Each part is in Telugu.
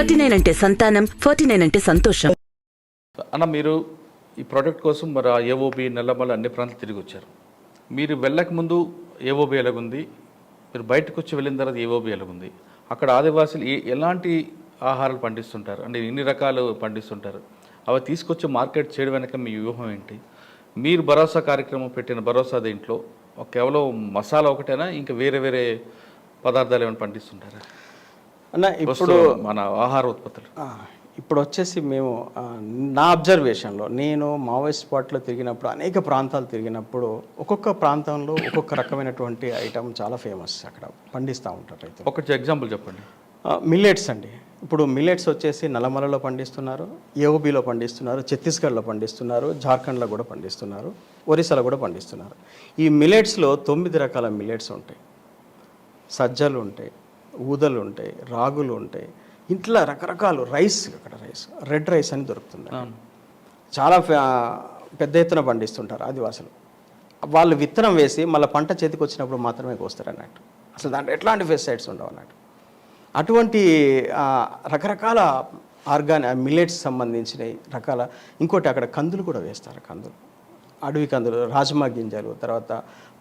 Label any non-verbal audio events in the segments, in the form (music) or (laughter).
ఫార్టీ నైన్ అంటే సంతానం ఫార్టీ నైన్ అంటే సంతోషం. అన్న మీరు ఈ ప్రోడక్ట్ కోసం మరి ఆ ఏఓబి నల్లమల అన్ని ప్రాంతాలు తిరిగి వచ్చారు. మీరు వెళ్ళక ముందు ఏఓబి ఎలాగుంది? మీరు బయటకు వచ్చి వెళ్ళిన తర్వాత ఏఓబి ఎలాగుంది? అక్కడ ఆదివాసులు ఏ ఎలాంటి ఆహారాలు పండిస్తుంటారు? అంటే ఎన్ని రకాలు పండిస్తుంటారు? అవి తీసుకొచ్చి మార్కెట్ చేయడం వెనక మీ వ్యూహం ఏంటి? మీరు భరోసా కార్యక్రమం పెట్టిన భరోసా దీంట్లో? కేవలం మసాలా ఒకటేనా? ఇంకా వేరే వేరే పదార్థాలు ఏమైనా పండిస్తుంటారా? అన్న ఇప్పుడు మన ఆహార ఉత్పత్తులు. ఇప్పుడు వచ్చేసి మేము నా అబ్జర్వేషన్లో నేను మావోయిస్ట్ స్పాట్లో తిరిగినప్పుడు అనేక ప్రాంతాలు తిరిగినప్పుడు ఒక్కొక్క ప్రాంతంలో ఒక్కొక్క రకమైనటువంటి ఐటమ్ చాలా ఫేమస్ అక్కడ పండిస్తూ ఉంటారు రైతులు. ఒక ఎగ్జాంపుల్ చెప్పండి. మిల్లెట్స్ అండి. ఇప్పుడు మిల్లెట్స్ వచ్చేసి నల్లమలలో పండిస్తున్నారు ఏఓబిలో పండిస్తున్నారు ఛత్తీస్గఢ్లో పండిస్తున్నారు జార్ఖండ్లో కూడా పండిస్తున్నారు ఒరిస్సాలో కూడా పండిస్తున్నారు. ఈ మిల్లెట్స్లో తొమ్మిది రకాల మిల్లెట్స్ ఉంటాయి. సజ్జలు ఉంటాయి ఊదలు ఉంటాయి రాగులు ఉంటాయి ఇంట్లో రకరకాలు రైస్ అక్కడ రైస్ రెడ్ రైస్ అని దొరుకుతుంది చాలా పెద్ద ఎత్తున పండిస్తుంటారు ఆదివాసులు. వాళ్ళు విత్తనం వేసి మళ్ళీ పంట చేతికి వచ్చినప్పుడు మాత్రమే కోస్తారు అన్నట్టు అసలు దాంట్లో ఎట్లాంటి పెస్టిసైడ్స్ ఉండవు అన్నట్టు అటువంటి రకరకాల ఆర్గాన్ మిల్లెట్స్ సంబంధించిన రకాల ఇంకోటి అక్కడ కందులు కూడా వేస్తారు కందులు. అడవి కందులు రాజమా గింజలు తర్వాత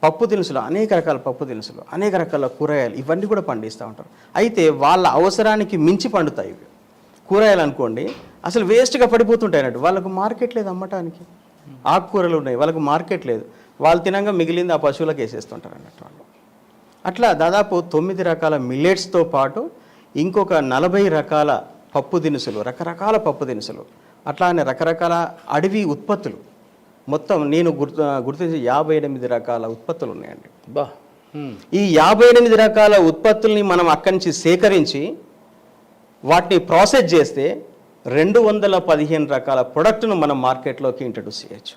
పప్పు దినుసులు అనేక రకాల పప్పు దినుసులు అనేక రకాల కూరగాయలు ఇవన్నీ కూడా పండిస్తూ ఉంటారు. అయితే వాళ్ళ అవసరానికి మించి పండుతాయి ఇవి. కూరగాయలు అనుకోండి అసలు వేస్ట్గా పడిపోతుంటాయి అన్నట్టు. వాళ్ళకు మార్కెట్ లేదు అమ్మటానికి. ఆకుకూరలు ఉన్నాయి వాళ్ళకు మార్కెట్ లేదు. వాళ్ళు తినంగా మిగిలింది ఆ పశువులకు వేసేస్తుంటారు అన్నట్టు వాళ్ళు. అట్లా దాదాపు తొమ్మిది రకాల మిల్లెట్స్తో పాటు ఇంకొక నలభై రకాల పప్పు దినుసులు రకరకాల పప్పు దినుసులు. అట్లానే రకరకాల అడవి ఉత్పత్తులు. మొత్తం నేను గుర్తు గుర్తించి యాభై ఎనిమిది రకాల ఉత్పత్తులు ఉన్నాయండి. బా ఈ యాభై ఎనిమిది రకాల ఉత్పత్తుల్ని మనం అక్కడి నుంచి సేకరించి వాటిని ప్రాసెస్ చేస్తే రెండు వందల పదిహేను రకాల ప్రొడక్ట్ను మనం మార్కెట్లోకి ఇంట్రడ్యూస్ చేయొచ్చు.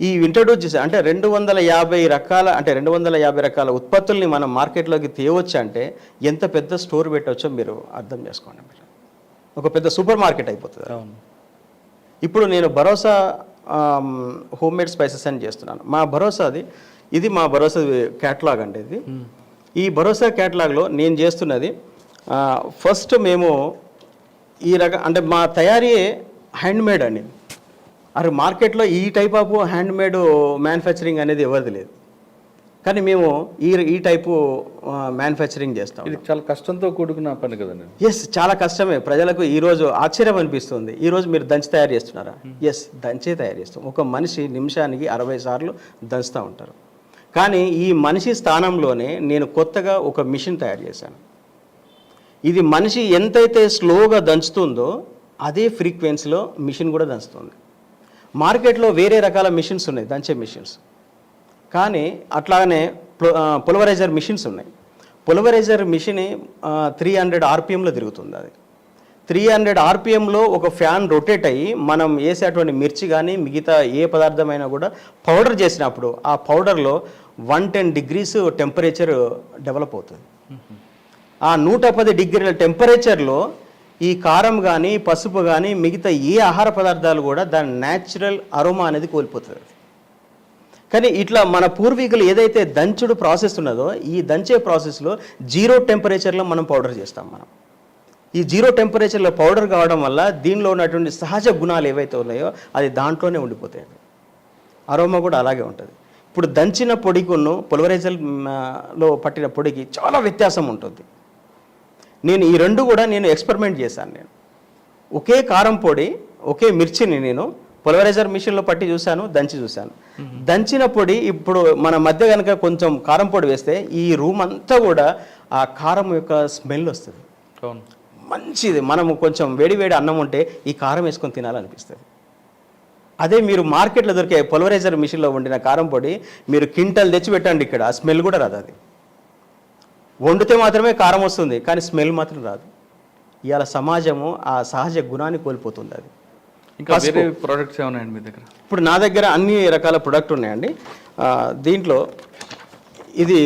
ఈ ఇంట్రడ్యూస్ చేసే అంటే రెండు వందల యాభై రకాల అంటే రెండు వందల యాభై రకాల ఉత్పత్తుల్ని మనం మార్కెట్లోకి తేవచ్చు అంటే ఎంత పెద్ద స్టోర్ పెట్టవచ్చో మీరు అర్థం చేసుకోండి మీరు. ఒక పెద్ద సూపర్ మార్కెట్ అయిపోతుంది. ఇప్పుడు నేను భరోసా హోమ్ మేడ్ స్పైసెస్ అని చేస్తున్నాను. మా భరోసాది ఇది మా భరోసా క్యాటలాగ్ అండి ఇది. ఈ భరోసా క్యాటలాగ్లో నేను చేస్తున్నది ఫస్ట్ మేము ఈ రక అంటే మా తయారీ హ్యాండ్మేడ్ అండి. అరే మార్కెట్లో ఈ టైప్ ఆఫ్ హ్యాండ్మేడ్ మ్యానుఫ్యాక్చరింగ్ అనేది ఎవరిది లేదు. కానీ మేము ఈ ఈ టైపు మ్యానుఫ్యాక్చరింగ్ చేస్తాం. ఇది చాలా కష్టంతో కూడుకున్న పని కదండి. ఎస్ చాలా కష్టమే. ప్రజలకు ఈరోజు ఆశ్చర్యం అనిపిస్తుంది. ఈరోజు మీరు దంచి తయారు చేస్తున్నారా? ఎస్ దంచే తయారు చేస్తాం. ఒక మనిషి నిమిషానికి అరవై సార్లు దంచుతూ ఉంటారు. కానీ ఈ మనిషి స్థానంలోనే నేను కొత్తగా ఒక మిషన్ తయారు చేశాను. ఇది మనిషి ఎంతైతే స్లోగా దంచుతుందో అదే ఫ్రీక్వెన్సీలో మిషన్ కూడా దంచుతుంది. మార్కెట్లో వేరే రకాల మిషన్స్ ఉన్నాయి దంచే మిషన్స్. కానీ అట్లాగనే పొలవరైజర్ మిషన్స్ ఉన్నాయి. పొలవరైజర్ మిషన్ త్రీ హండ్రెడ్ ఆర్పిఎంలో తిరుగుతుంది అది. త్రీ హండ్రెడ్ ఆర్పిఎంలో ఒక ఫ్యాన్ రొటేట్ అయ్యి మనం వేసేటువంటి మిర్చి కానీ మిగతా ఏ పదార్థమైనా కూడా పౌడర్ చేసినప్పుడు ఆ పౌడర్లో one ten degrees temperature develop అవుతుంది. ఆ నూట పది డిగ్రీల టెంపరేచర్లో ఈ కారం కానీ పసుపు కానీ మిగతా ఏ ఆహార పదార్థాలు కూడా దాని న్యాచురల్ అరోమా అనేది కోల్పోతుంది. కానీ ఇట్లా మన పూర్వీకులు ఏదైతే దంచుడు ప్రాసెస్ ఉన్నదో ఈ దంచే ప్రాసెస్లో జీరో టెంపరేచర్లో మనం పౌడర్ చేస్తాం మనం. ఈ జీరో టెంపరేచర్లో పౌడర్ కావడం వల్ల దీనిలో ఉన్నటువంటి సహజ గుణాలు ఏవైతే ఉన్నాయో అది దాంట్లోనే ఉండిపోతాయి అరోమా కూడా అలాగే ఉంటుంది. ఇప్పుడు దంచిన పొడికును పొలవరైజల్లో పట్టిన పొడికి చాలా వ్యత్యాసం ఉంటుంది. నేను ఈ రెండు కూడా నేను ఎక్స్పెరిమెంట్ చేశాను నేను. ఒకే కారం పొడి ఒకే మిర్చిని నేను పొలవరైజర్ మిషన్లో పట్టి చూశాను దంచి చూశాను. దంచిన పొడి ఇప్పుడు మన మధ్య కనుక కొంచెం కారం పొడి వేస్తే ఈ రూమ్ అంతా కూడా ఆ కారం యొక్క స్మెల్ వస్తుంది. మంచిది. మనము కొంచెం వేడి వేడి అన్నం ఉంటే ఈ కారం వేసుకొని తినాలనిపిస్తుంది. అదే మీరు మార్కెట్లో దొరికే పొలవరైజర్ మిషన్లో వండిన కారం పొడి మీరు కింటల్ తెచ్చి పెట్టండి ఇక్కడ. ఆ స్మెల్ కూడా రాదు అది. వండితే మాత్రమే కారం వస్తుంది కానీ స్మెల్ మాత్రం రాదు. ఇవాళ సమాజము ఆ సహజ గుణాన్ని కోల్పోతుంది అది. ఇంకా వేరే ప్రోడక్ట్స్ ఏమన్నాయండి మీ దగ్గర? ఇప్పుడు నా దగ్గర అన్ని రకాల ప్రొడక్ట్ ఉన్నాయండి. దీంట్లో ఇది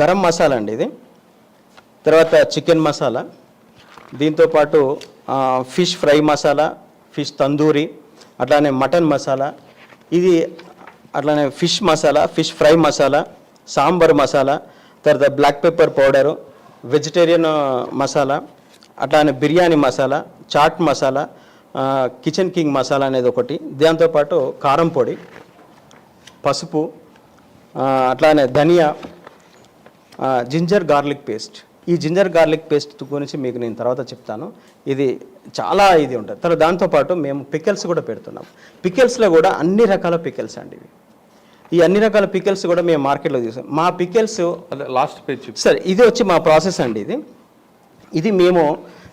గరం మసాలా అండి ఇది. తర్వాత చికెన్ మసాలా. దీంతోపాటు fish fry masala fish tandoori అట్లానే మటన్ మసాలా. ఇది అట్లానే fish masala fish fry masala sambar masala తర్వాత black pepper powder vegetarian masala అట్లానే బిర్యానీ మసాలా చాట్ మసాలా కిచెన్ కింగ్ మసాలా అనేది ఒకటి. దాంతోపాటు కారం పొడి పసుపు అట్లానే ధనియా జింజర్ గార్లిక్ పేస్ట్. ఈ జింజర్ గార్లిక్ పేస్ట్ గురించి మీకు నేను తర్వాత చెప్తాను. ఇది చాలా ఇది ఉంటుంది. తర్వాత దాంతోపాటు మేము పికెల్స్ కూడా పెడుతున్నాం. పికెల్స్లో కూడా అన్ని రకాల పికెల్స్ అండి ఇవి. ఈ అన్ని రకాల పికెల్స్ కూడా మేము మార్కెట్లో తీసుకున్నాం మా పికెల్స్ లాస్ట్ పేజ్ సార్ ఇది వచ్చి మా ప్రాసెస్ అండి ఇది. ఇది మేము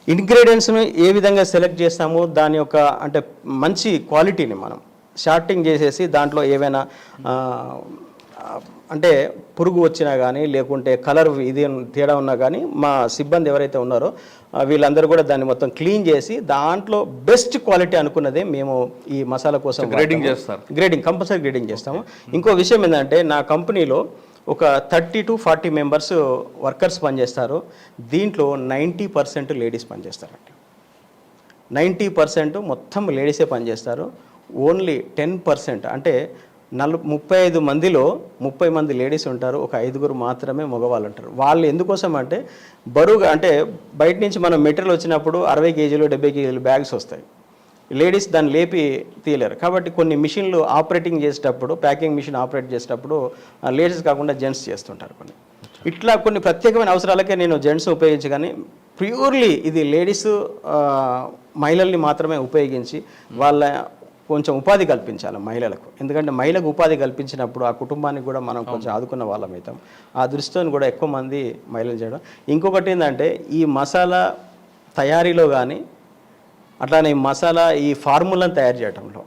ఇంగ్రీడియంట్స్ని ఏ విధంగా సెలెక్ట్ చేస్తామో దాని యొక్క అంటే మంచి క్వాలిటీని మనం షార్టింగ్ చేసేసి దాంట్లో ఏవైనా అంటే పురుగు వచ్చినా కానీ లేకుంటే కలర్ ఇది తేడా ఉన్నా కానీ మా సిబ్బంది ఎవరైతే ఉన్నారో వీళ్ళందరూ కూడా దాన్ని మొత్తం క్లీన్ చేసి దాంట్లో బెస్ట్ క్వాలిటీ అనుకున్నదే మేము ఈ మసాలా కోసం గ్రేడింగ్. చేస్తారు. గ్రేడింగ్ కంపల్సరీ గ్రేడింగ్ చేస్తాము. ఇంకో విషయం ఏంటంటే నా కంపెనీలో ఒక thirty to forty members workers పనిచేస్తారు. దీంట్లో నైంటీ పర్సెంట్ లేడీస్ పనిచేస్తారండి. నైంటీ పర్సెంట్ మొత్తం లేడీసే పనిచేస్తారు. ఓన్లీ టెన్ పర్సెంట్ అంటే నలు ముప్పై ఐదు మందిలో ముప్పై మంది లేడీస్ ఉంటారు. ఒక ఐదుగురు మాత్రమే మగవాళ్ళు ఉంటారు. వాళ్ళు ఎందుకోసం అంటే బరువుగా అంటే బయట నుంచి మనం మెటీరియల్ వచ్చినప్పుడు అరవై కేజీలు డెబ్బై కేజీలు బ్యాగ్స్ వస్తాయి. లేడీస్ దాన్ని లేపి తీయలేరు. కాబట్టి కొన్ని మిషన్లు ఆపరేటింగ్ చేసేటప్పుడు ప్యాకింగ్ మిషన్ ఆపరేట్ చేసేటప్పుడు లేడీస్ కాకుండా జెంట్స్ చేస్తుంటారు కొన్ని. ఇట్లా కొన్ని ప్రత్యేకమైన అవసరాలకే నేను జెంట్స్ ఉపయోగించి కానీ ప్యూర్లీ ఇది లేడీస్ మహిళల్ని మాత్రమే ఉపయోగించి వాళ్ళ కొంచెం ఉపాధి కల్పించాలి మహిళలకు. ఎందుకంటే మహిళకు ఉపాధి కల్పించినప్పుడు ఆ కుటుంబానికి కూడా మనం కొంచెం ఆదుకున్న వాళ్ళం అవుతాం. ఆ దృష్టితో కూడా ఎక్కువ మంది మహిళలు చేయడం. ఇంకొకటి ఏంటంటే ఈ మసాలా తయారీలో కానీ అట్లానే మసాలా ఈ ఫార్ములాను తయారు చేయడంలో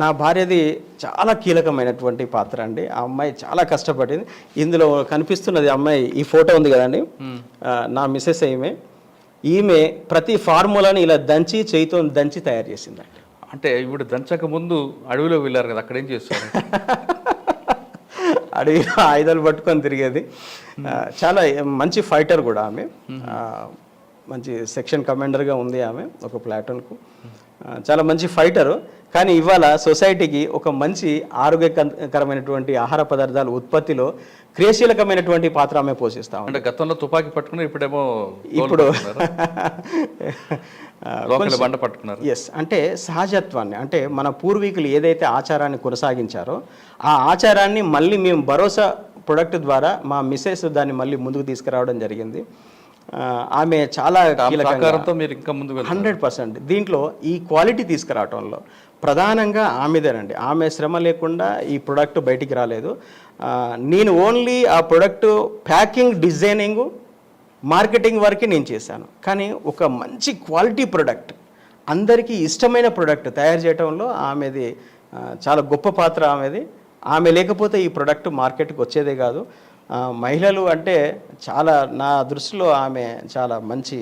నా భార్యది చాలా కీలకమైనటువంటి పాత్ర అండి. ఆ అమ్మాయి చాలా కష్టపడింది. ఇందులో కనిపిస్తున్నది అమ్మాయి ఈ ఫోటో ఉంది కదండి. నా మిస్సెస్ ఈమె. ఈమె ప్రతి ఫార్ములాని ఇలా దంచి చేయితో దంచి తయారు చేసిందండి. అంటే ఇప్పుడు దంచక ముందు అడవిలో వెళ్ళారు కదా అక్కడ ఏం చేస్తారు? (laughs) అడవిలో ఆయుధాలు పట్టుకొని తిరిగేది. చాలా మంచి ఫైటర్ కూడా ఆమె. మంచి సెక్షన్ కమాండర్గా ఉంది ఆమె ఒక ప్లాటూన్కు. చాలా మంచి ఫైటరు. కానీ ఇవాళ సొసైటీకి ఒక మంచి ఆరోగ్యకరమైనటువంటి ఆహార పదార్థాల ఉత్పత్తిలో క్రియాశీలకమైనటువంటి పాత్ర ఆమె పోషిస్తా అంటే గతంలో తుపాకీ పట్టుకుని ఇప్పుడేమో ఇప్పుడు (laughs) బండ పట్టుకున్నారు. ఎస్ అంటే సహజత్వాన్ని అంటే మన పూర్వీకులు ఏదైతే ఆచారాన్ని కొనసాగించారో ఆ ఆచారాన్ని మళ్ళీ మేము భరోసా ప్రొడక్ట్ ద్వారా మా మిస్సెస్ దాన్ని మళ్ళీ ముందుకు తీసుకురావడం జరిగింది. ఆమె చాలా మీరు ఇంకా వెళ్తారు. Hundred percent. దీంట్లో ఈ క్వాలిటీ తీసుకురావటంలో ప్రధానంగా ఆమెదేనండి. ఆమె శ్రమ లేకుండా ఈ ప్రొడక్ట్ బయటికి రాలేదు. నేను ఓన్లీ ఆ ప్రొడక్ట్ ప్యాకింగ్ డిజైనింగ్ మార్కెటింగ్ వరకే నేను చేశాను. కానీ ఒక మంచి క్వాలిటీ ప్రొడక్ట్ అందరికీ ఇష్టమైన ప్రొడక్ట్ తయారు చేయడంలో ఆమెది చాలా గొప్ప పాత్ర ఆమెది. ఆమె లేకపోతే ఈ ప్రొడక్ట్ మార్కెట్కి వచ్చేదే కాదు. మహిళలు అంటే చాలా నా దృష్టిలో ఆమె చాలా మంచి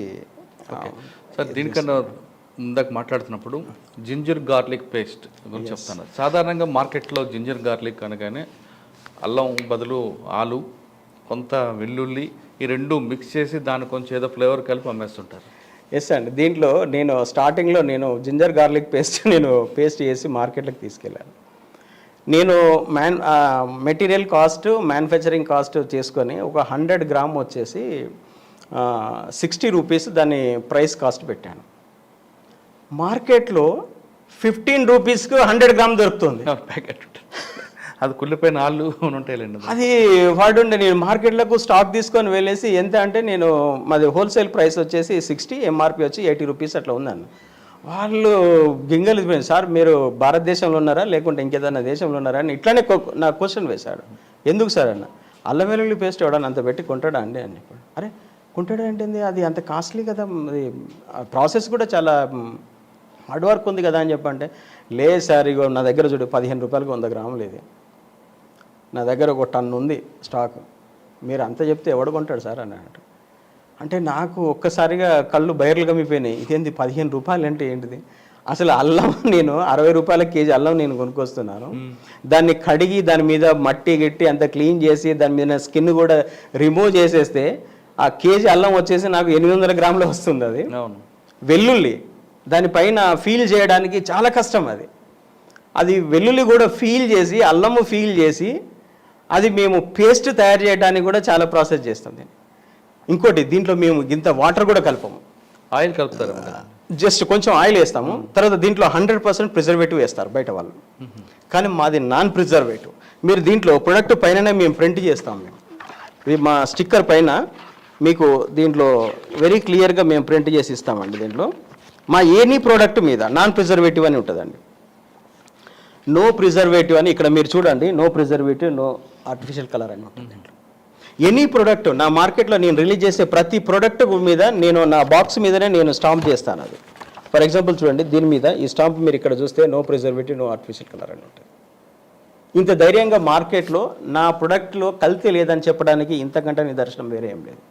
సార్ దీనికన్నా ఇందాక మాట్లాడుతున్నప్పుడు జింజర్ గార్లిక్ పేస్ట్ గురించి చెప్తాను. సాధారణంగా మార్కెట్లో జింజర్ గార్లిక్ అనగానే అల్లం బదులు ఆలు కొంత వెల్లుల్లి ఈ రెండు మిక్స్ చేసి దాని కొంచెం ఏదో ఫ్లేవర్ కలిపి అమ్మేస్తుంటారు. ఎస్ అండి దీంట్లో నేను స్టార్టింగ్లో నేను జింజర్ గార్లిక్ పేస్ట్ (laughs) నేను పేస్ట్ చేసి మార్కెట్లోకి తీసుకెళ్ళాను. నేను man material cost manufacturing cost చేసుకొని ఒక హండ్రెడ్ గ్రామ్ వచ్చేసి సిక్స్టీ రూపీస్ దాని ప్రైస్ కాస్ట్ పెట్టాను. మార్కెట్లో ఫిఫ్టీన్ రూపీస్కి హండ్రెడ్ గ్రామ్ దొరుకుతుంది. ప్యాకెట్ అది కుళ్ళిపోయిన ఆళ్ళు ఉంటాయిలేండి అది వాడుండే నేను మార్కెట్లకు స్టాక్ తీసుకొని వెళ్ళేసి ఎంత అంటే నేను మాది హోల్సేల్ ప్రైస్ వచ్చేసి సిక్స్టీ ఎంఆర్పి వచ్చి ఎయిటీ రూపీస్ అట్లా ఉందన్న. వాళ్ళు గింగలు పోయింది సార్ మీరు భారతదేశంలో ఉన్నారా? లేకుంటే ఇంకేదన్నా దేశంలో ఉన్నారా? అని ఇట్లానే నా క్వశ్చన్ వేశాడు. ఎందుకు సార్ అన్న? అల్లం వెల్లుల్లి పేస్ట్ ఎవడన్నా అంత పెట్టి కొంటాడా అండి? అని చెప్పాడు. అరే కొంటాడా అంటే అది అంత కాస్ట్లీ కదా. అది ప్రాసెస్ కూడా చాలా హార్డ్ వర్క్ ఉంది కదా అని చెప్పంటే లేదు సార్ ఇగో నా దగ్గర చూడు పదిహేను రూపాయలకు వంద గ్రాములు ఇది. నా దగ్గర ఒక టన్ను ఉంది స్టాక్. మీరు అంత చెప్తే ఎవడు కొంటాడు సార్? అన్నాడు. అంటే నాకు ఒక్కసారిగా కళ్ళు బయర్లు గమ్మిపోయినాయి. ఇదేంది పదిహేను రూపాయలు అంటే ఏంటిది? అసలు అల్లం (laughs) నేను అరవై రూపాయల కేజీ అల్లం నేను కొనుక్కొస్తున్నాను. దాన్ని కడిగి దాని మీద మట్టి గిట్టి అంత క్లీన్ చేసి దాని మీద స్కిన్ కూడా రిమూవ్ చేసేస్తే ఆ కేజీ అల్లం వచ్చేసి నాకు ఎనిమిది వందల గ్రాములు వస్తుంది అది. అవును. వెల్లుల్లి దానిపైన ఫీల్ చేయడానికి చాలా కష్టం అది. అది వెల్లుల్లి కూడా ఫీల్ చేసి అల్లము ఫీల్ చేసి అది మేము పేస్ట్ తయారు చేయడానికి కూడా చాలా ప్రాసెస్ చేస్తాం దీన్ని. ఇంకోటి దీంట్లో మేము ఇంత వాటర్ కూడా కలపము. ఆయిల్ కలుపుతారు జస్ట్ కొంచెం ఆయిల్ వేస్తాము తర్వాత దీంట్లో హండ్రెడ్ పర్సెంట్ ప్రిజర్వేటివ్ వేస్తారు బయట వాళ్ళు. కానీ మాది నాన్ ప్రిజర్వేటివ్. మీరు దీంట్లో ప్రొడక్ట్ పైననే మేము ప్రింట్ చేస్తాం మేము. మా స్టిక్కర్ పైన మీకు దీంట్లో వెరీ క్లియర్గా మేము ప్రింట్ చేసి ఇస్తామండి దీంట్లో. మా ఎనీ ప్రోడక్ట్ మీద నాన్ ప్రిజర్వేటివ్ అని ఉంటుందండి. నో ప్రిజర్వేటివ్ అని ఇక్కడ మీరు చూడండి no preservative no artificial colour అని ఉంటుంది దీంట్లో. ఎనీ ప్రోడక్ట్ నా మార్కెట్లో నేను రిలీజ్ చేసే ప్రతి ప్రోడక్ట్ మీద నేను నా బాక్స్ మీదనే నేను స్టాంప్ చేస్తాను అది. ఫర్ ఎగ్జాంపుల్ చూడండి దీని మీద ఈ స్టాంప్ మీరు ఇక్కడ చూస్తే no preservative no artificial colour అని ఉంటుంది. ఇంత ధైర్యంగా మార్కెట్లో నా ప్రొడక్ట్లో కల్తీ లేదని చెప్పడానికి ఇంతకంటే నిదర్శనం వేరే ఏం లేదు.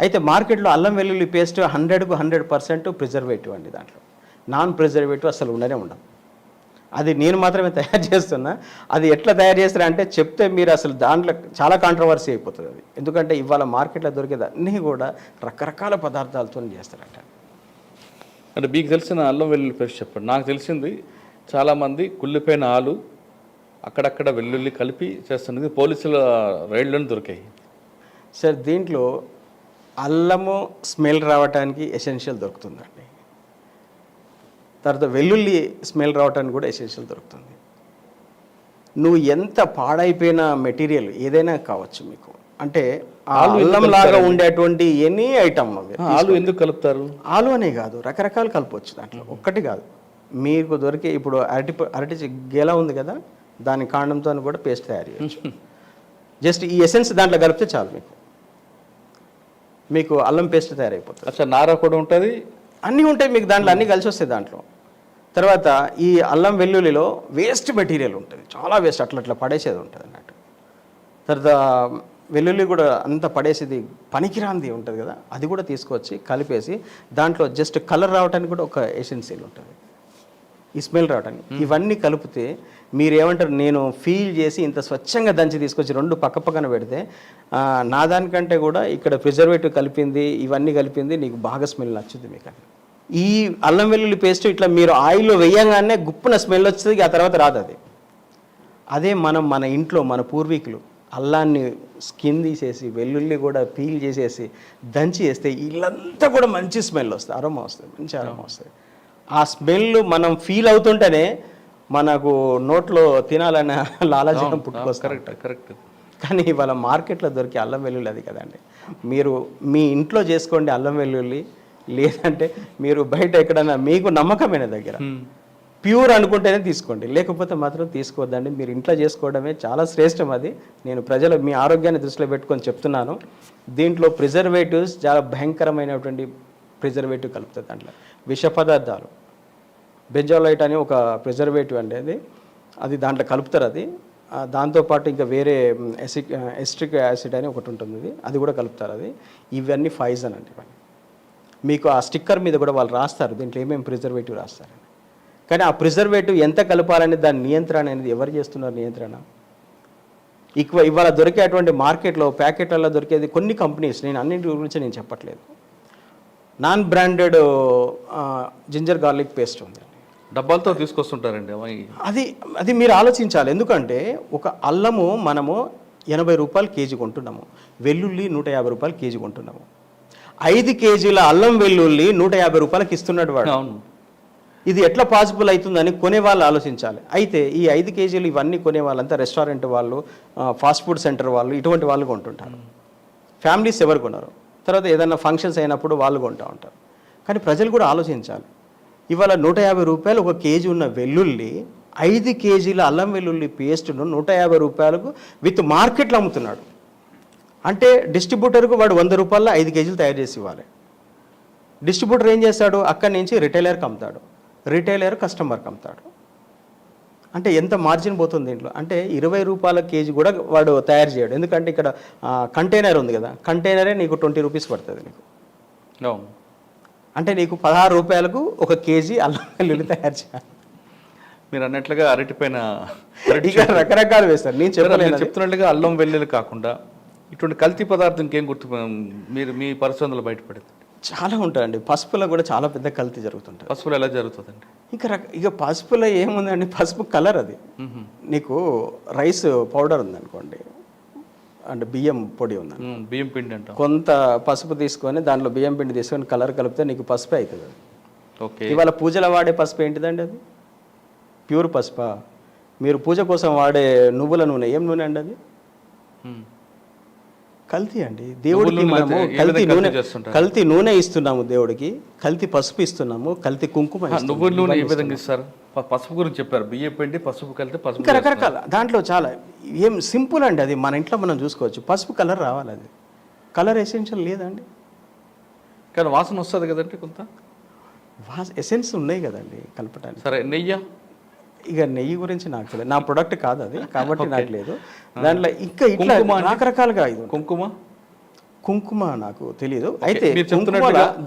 అయితే మార్కెట్లో అల్లం వెల్లుల్లి పేస్ట్ హండ్రెడ్కు హండ్రెడ్ పర్సెంట్ ప్రిజర్వేటివ్ అండి దాంట్లో. నాన్ ప్రిజర్వేటివ్ అసలు ఉండనే ఉండదు. అది నేను మాత్రమే తయారు చేస్తున్నా. అది ఎట్లా తయారు చేస్తారా అంటే చెప్తే మీరు అసలు దాంట్లో చాలా కాంట్రవర్సీ అయిపోతుంది అది. ఎందుకంటే ఇవాళ మార్కెట్లో దొరికేది అన్నీ కూడా రకరకాల పదార్థాలతో చేస్తారట. అంటే మీకు తెలిసిన అల్లం వెల్లుల్లి పేస్ట్ చెప్పండి. నాకు తెలిసింది చాలామంది కుళ్ళిపోయిన ఆలు అక్కడక్కడ వెల్లుల్లి కలిపి చేస్తున్నది పోలీసుల రైళ్ళను దొరికాయి. సార్ దీంట్లో అల్లము స్మెల్ రావడానికి ఎసెన్షియల్ దొరుకుతుందండి. తర్వాత వెల్లుల్లి స్మెల్ రావడానికి కూడా ఎసెన్షియల్ దొరుకుతుంది. నువ్వు ఎంత పాడైపోయిన మెటీరియల్ ఏదైనా కావచ్చు మీకు. అంటే ఆలు అల్లం లాగా? ఉండేటువంటి ఎనీ ఐటమ్ ఆలు ఎందుకు కలుపుతారు? ఆలు అనే కాదు రకరకాలు కలపవచ్చు దాంట్లో. ఒక్కటి కాదు. మీకు దొరికే ఇప్పుడు అరటి అరటి గెల ఉంది కదా దాని కాండంతో కూడా పేస్ట్ తయారు చేయొచ్చు. జస్ట్ ఈ ఎసెన్స్ దాంట్లో కలిపితే చాలు మీకు. మీకు అల్లం పేస్ట్ తయారైపోతుంది. అచ్చా నార కూడా ఉంటుంది? అన్నీ ఉంటాయి మీకు దాంట్లో అన్నీ కలిసి వస్తాయి దాంట్లో. తర్వాత ఈ అల్లం వెల్లుల్లిలో వేస్ట్ మెటీరియల్ ఉంటుంది. చాలా వేస్ట్ అట్లా అట్లా పడేసేది ఉంటుంది అన్నట్టు. తర్వాత వెల్లుల్లి కూడా అంత పడేసేది పనికిరాంది ఉంటుంది కదా అది కూడా తీసుకొచ్చి కలిపేసి దాంట్లో జస్ట్ కలర్ రావడానికి కూడా ఒక ఎసెన్షియల్ ఉంటుంది. ఈ స్మెల్ రావడానికి ఇవన్నీ కలిపితే మీరు ఏమంటారు నేను ఫీల్ చేసి ఇంత స్వచ్ఛంగా దంచి తీసుకొచ్చి రెండు పక్క పక్కన పెడితే నా దానికంటే కూడా ఇక్కడ ప్రిజర్వేటివ్ కలిపింది ఇవన్నీ కలిపింది నీకు బాగా స్మెల్ నచ్చుద్ది మీకు అని ఈ అల్లం వెల్లుల్లి పేస్ట్ ఇట్లా మీరు ఆయిల్లో వేయంగానే గుప్పున స్మెల్ వస్తుంది ఆ తర్వాత రాదు అది. అదే మనం మన ఇంట్లో మన పూర్వీకులు అల్లాన్ని స్కిన్ తీసేసి వెల్లుల్లి కూడా పీల్ చేసేసి దంచి వేస్తే ఇల్లంతా కూడా మంచి స్మెల్ వస్తుంది. అరోమా వస్తుంది మంచి అరోమా వస్తుంది. ఆ స్మెల్ మనం ఫీల్ అవుతుంటేనే మనకు నోట్లో తినాలన్న (laughs) లాలాజలం పుట్టుకొస్తుంది. Correct correct. కానీ ఇవాళ మార్కెట్లో దొరికే అల్లం వెల్లుల్లి అది కదండి. మీరు మీ ఇంట్లో చేసుకోండి అల్లం వెల్లుల్లి. లేదంటే మీరు బయట ఎక్కడైనా మీకు నమ్మకమైన దగ్గర ప్యూర్ అనుకుంటేనే తీసుకోండి. లేకపోతే మాత్రం తీసుకోవద్దండి. మీరు ఇంట్లో చేసుకోవడమే చాలా శ్రేష్టం అది. నేను ప్రజలు మీ ఆరోగ్యాన్ని దృష్టిలో పెట్టుకొని చెప్తున్నాను. దీంట్లో ప్రిజర్వేటివ్స్ చాలా భయంకరమైనటువంటి ప్రిజర్వేటివ్ కలుపుతుంది దాంట్లో. విష పదార్థాలు. బెంజాలైట్ అని ఒక ప్రిజర్వేటివ్ అండి అది. అది దాంట్లో కలుపుతారు అది. దాంతోపాటు ఇంకా వేరే ఎసిక్ ఎస్ట్రిక్ యాసిడ్ అని ఒకటి ఉంటుంది అది. అది కూడా కలుపుతారు అది. ఇవన్నీ ఫైజన్ అండి ఇవన్నీ. మీకు ఆ స్టిక్కర్ మీద కూడా వాళ్ళు రాస్తారు దీంట్లో ఏమేమి ప్రిజర్వేటివ్ రాస్తారని కానీ ఆ ప్రిజర్వేటివ్ ఎంత కలపాలని దాని నియంత్రణ అనేది ఎవరు చేస్తున్నారు నియంత్రణ? ఇక్వ ఇవాళ దొరికేటువంటి మార్కెట్లో ప్యాకెట్లలో దొరికేది కొన్ని కంపెనీస్ నేను అన్నింటి గురించి నేను చెప్పట్లేదు. Non branded ginger garlic paste ఉంది. డబ్బాలతో తీసుకొస్తుంటారండి అవి. అది అది మీరు ఆలోచించాలి. ఎందుకంటే ఒక అల్లము మనము ఎనభై రూపాయలు కేజీ కొంటున్నాము. వెల్లుల్లి నూట యాభై రూపాయలు కేజీ కొంటున్నాము. ఐదు కేజీల అల్లం వెల్లుల్లి నూట యాభై రూపాయలకి ఇస్తున్నాడు వాడు. అవును. ఇది ఎట్లా పాసిబుల్ అవుతుందని కొనే వాళ్ళు ఆలోచించాలి. అయితే ఈ ఐదు కేజీలు ఇవన్నీ కొనే వాళ్ళంతా రెస్టారెంట్ వాళ్ళు ఫాస్ట్ ఫుడ్ సెంటర్ వాళ్ళు ఇటువంటి వాళ్ళు కొంటుంటారు. ఫ్యామిలీస్ ఎవరు కొనరు. తర్వాత ఏదైనా ఫంక్షన్స్ అయినప్పుడు వాళ్ళు కొంటూ ఉంటారు. కానీ ప్రజలు కూడా ఆలోచించాలి. ఇవాళ నూట యాభై రూపాయలు ఒక కేజీ ఉన్న వెల్లుల్లి ఐదు కేజీల అల్లం వెల్లుల్లి పేస్ట్ను నూట యాభై రూపాయలకు విత్ మార్కెట్లో అమ్ముతున్నాడు. అంటే డిస్ట్రిబ్యూటర్కు వాడు వంద రూపాయల ఐదు కేజీలు తయారు చేసి ఇవ్వాలి. డిస్ట్రిబ్యూటర్ ఏం చేస్తాడు? అక్కడి నుంచి రిటైలర్కి అమ్ముతాడు. రిటైలర్ కస్టమర్కి అమ్ముతాడు. అంటే ఎంత మార్జిన్ పోతుంది దీంట్లో? అంటే ఇరవై రూపాయల కేజీ కూడా వాడు తయారు చేయడు. ఎందుకంటే ఇక్కడ కంటైనర్ ఉంది కదా. కంటైనరే నీకు ట్వంటీ రూపీస్ పడుతుంది నీకు. అంటే నీకు పదహారు రూపాయలకు ఒక కేజీ అల్లం వెల్లుల్లి తయారు చేయాలి. మీరు అన్నట్లుగా అరటిపైన రకరకాలు వేస్తారు. నేను మీరు చెప్పలేను చెప్తున్నట్టుగా అల్లం వెల్లుల్లి కాకుండా ఇటువంటి కల్తీ పదార్థం ఇంకేం గుర్తు మీరు మీ పరిశోధనలో బయటపడింది? చాలా ఉంటాయండి. పసుపులో కూడా చాలా పెద్ద కల్తీ జరుగుతుంటుంది పసుపులు ఎలా జరుగుతుందండి? ఇంకా రక ఇక పసుపులో ఏముందండి? పసుపు కలర్ అది. నీకు రైస్ పౌడర్ ఉందనుకోండి అంటే బియ్యం పొడి ఉంది బియ్యం పిండి అంటాం. కొంత పసుపు తీసుకొని దాంట్లో బియ్యం పిండి తీసుకొని కలర్ కలిపితే నీకు పసుపే అవుతుంది ఓకే. ఇవాళ పూజలో వాడే పసుపు ఏంటిదండి అది? ప్యూర్ పసుపా? మీరు పూజ కోసం వాడే నువ్వుల నూనె. ఏం నూనె అండి అది. కల్తీ అండి. దేవుడికి మనము కల్తీ నూనె కల్తీ నూనె ఇస్తున్నాము దేవుడికి. కల్తీ పసుపు ఇస్తున్నాము. కల్తీ కుంకుమ. నువ్వుల నూనె ఏ విధంగా ఇస్తారు? పసుపు గురించి చెప్పారు. బియ్యం పిండి పసుపు కలిపితే పసుపు ఇంకా రకరకాల. దాంట్లో చాలా ఏం సింపుల్ అండి అది. మన ఇంట్లో మనం చూసుకోవచ్చు. పసుపు కలర్ రావాలి అది. కలర్ ఎసెన్షియల్ లేదండి. కానీ వాసన వస్తుంది కదండి కొంత? వాస్ ఎసెన్స్ ఉన్నాయి కదండి కలపటానికి. సరే నెయ్యి? ఇక నెయ్యి గురించి నాకు తెలియదు. నా ప్రొడక్ట్ కాదు అది కాబట్టి నాకు లేదు. దాంట్లో ఇంకా ఇట్లా? రకరకాలుగా ఇది. కుంకుమ? కుంకుమ నాకు తెలియదు అయితే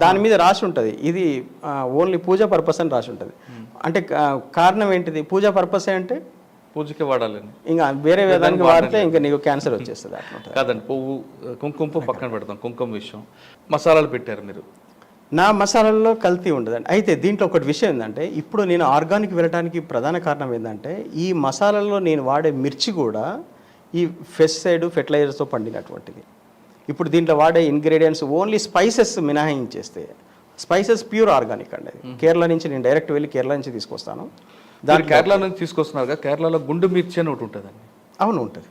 దాని మీద రాసి ఉంటుంది. ఇది ఓన్లీ పూజా పర్పస్ అని రాసి ఉంటుంది. అంటే కారణం ఏంటిది? పూజా పర్పస్ అంటే? పూజకి వాడాలని ఇంకా వేరే విధానికి వాడితే ఇంకా నీకు క్యాన్సర్ వచ్చేస్తుంది. కాదండి పువ్వు కుంకుమ పక్కన పెడతాం కుంకుమ విషయం. మసాలాలు పెట్టారు మీరు. నా మసాలాల్లో కల్తీ ఉండదండి. అయితే దీంట్లో ఒకటి విషయం ఏంటంటే ఇప్పుడు నేను ఆర్గానిక్ వెళ్ళడానికి ప్రధాన కారణం ఏంటంటే ఈ మసాలాల్లో నేను వాడే మిర్చి కూడా ఈ ఫెస్సైడ్ ఫెర్టిలైజర్స్తో పండినటువంటిది. ఇప్పుడు దీంట్లో వాడే ఇంగ్రీడియంట్స్ ఓన్లీ స్పైసెస్ మినహాయించేస్తే స్పైసెస్ ప్యూర్ ఆర్గానిక్ అండి కేరళ నుంచి నేను డైరెక్ట్ వెళ్ళి కేరళ నుంచి తీసుకొస్తాను. దాని కేరళ నుంచి తీసుకొస్తున్నారు కదా కేరళలో గుండు మిర్చి అని ఒకటి ఉంటుందండి. అవును ఉంటుంది.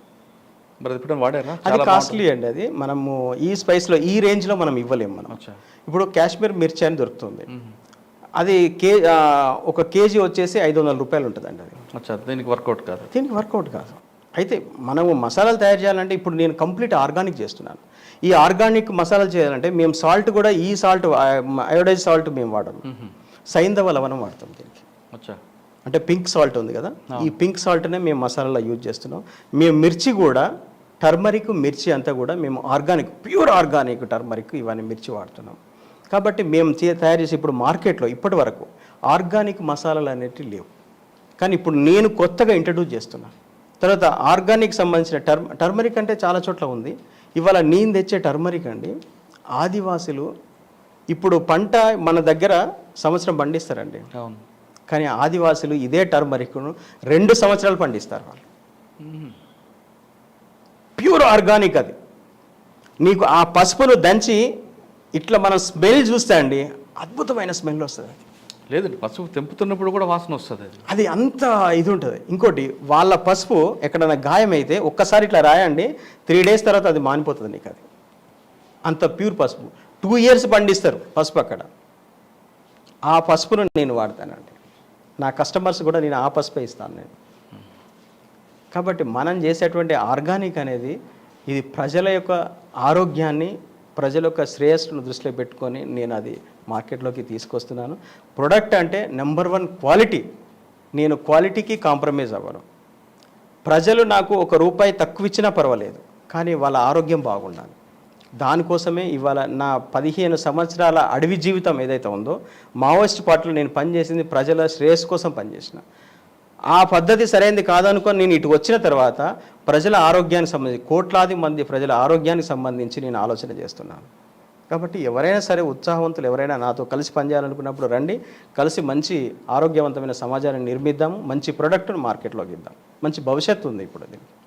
మరి అది ఎప్పుడైనా వాడారా అది కాస్ట్లీ అండి అది. మనము ఈ స్పైస్లో ఈ రేంజ్లో మనం ఇవ్వలేము మనం. ఇప్పుడు కాశ్మీర్ మిర్చి అని దొరుకుతుంది. అది కే ఒక కేజీ వచ్చేసి ఐదు వందల రూపాయలు ఉంటుందండి అది. అచ్చా దీనికి వర్కౌట్ కాదు. దీనికి వర్కౌట్ కాదు. అయితే మనము మసాలాలు తయారు చేయాలంటే ఇప్పుడు నేను కంప్లీట్ ఆర్గానిక్ చేస్తున్నాను. ఈ ఆర్గానిక్ మసాలాలు చేయాలంటే మేము సాల్ట్ కూడా ఈ సాల్ట్ అయోడైజ్ సాల్ట్ మేము వాడము. సైంధవ లవణం వాడతాం దీనికి. అంటే పింక్ సాల్ట్ ఉంది కదా? ఈ పింక్ సాల్ట్నే మేము మసాలాలో యూజ్ చేస్తున్నాం. మేము మిర్చి కూడా టర్మరిక్ మిర్చి అంతా కూడా మేము ఆర్గానిక్ ప్యూర్ ఆర్గానిక్ టర్మరిక్ ఇవన్నీ మిర్చి వాడుతున్నాం. కాబట్టి మేము చే- తయారు చేసి ఇప్పుడు మార్కెట్లో ఇప్పటి వరకు ఆర్గానిక్ మసాలాలు అనేటివి లేవు. కానీ ఇప్పుడు నేను కొత్తగా ఇంట్రడ్యూస్ చేస్తున్నాను తర్వాత ఆర్గానిక్ సంబంధించిన టర్మ టర్మరిక్ అంటే చాలా చోట్ల ఉంది. ఇవాళ నేను తెచ్చే టర్మరిక్ అండి ఆదివాసులు ఇప్పుడు పంట మన దగ్గర సంవత్సరం పండిస్తారండి. అవును. కానీ ఆదివాసులు ఇదే టర్మరిక్ను రెండు సంవత్సరాలు పండిస్తారు వాళ్ళు. ప్యూర్ ఆర్గానిక్ అది. నీకు ఆ పసుపును దంచి ఇట్లా మనం స్మెల్ చూస్తే అండి అద్భుతమైన స్మెల్ వస్తుంది అది. లేదండి పసుపు తెంపుతున్నప్పుడు కూడా వాసన వస్తుంది అది. అది అంత ఇది ఉంటుంది. ఇంకోటి వాళ్ళ పసుపు ఎక్కడైనా గాయం అయితే ఒక్కసారి ఇట్లా రాయండి త్రీ డేస్ తర్వాత అది మానిపోతుంది నీకు అది. అంత ప్యూర్ పసుపు. టూ ఇయర్స్ పండిస్తారు పసుపు అక్కడ. ఆ పసుపును నేను వాడతానండి. నా కస్టమర్స్ కూడా నేను ఆ పసుపే ఇస్తాను నేను. కాబట్టి మనం చేసేటువంటి ఆర్గానిక్ అనేది ఇది ప్రజల యొక్క ఆరోగ్యాన్ని ప్రజల యొక్క శ్రేయస్సును దృష్టిలో పెట్టుకొని నేను అది మార్కెట్లోకి తీసుకొస్తున్నాను. ప్రొడక్ట్ అంటే నెంబర్ వన్ క్వాలిటీ నేను క్వాలిటీకి కాంప్రమైజ్ అవ్వను. ప్రజలు నాకు ఒక రూపాయి తక్కువ ఇచ్చినా పర్వాలేదు కానీ వాళ్ళ ఆరోగ్యం బాగుండాలి. దానికోసమే ఇవాళ నా పదిహేను సంవత్సరాల అడవి జీవితం ఏదైతే ఉందో మావోయిస్ట్ పార్టీలో నేను పనిచేసింది ప్రజల శ్రేయస్సు కోసం పనిచేసిన. ఆ పద్ధతి సరైనది కాదనుకొని నేను ఇటు వచ్చిన తర్వాత ప్రజల ఆరోగ్యానికి సంబంధించి కోట్లాది మంది ప్రజల ఆరోగ్యానికి సంబంధించి నేను ఆలోచన చేస్తున్నాను. కాబట్టి ఎవరైనా సరే ఉత్సాహవంతులు ఎవరైనా నాతో కలిసి పనిచేయాలనుకున్నప్పుడు రండి కలిసి మంచి ఆరోగ్యవంతమైన సమాజాన్ని నిర్మిద్దాము మంచి ప్రొడక్ట్ను మార్కెట్లోకి ఇద్దాం. మంచి భవిష్యత్తు ఉంది ఇప్పుడు దీనికి.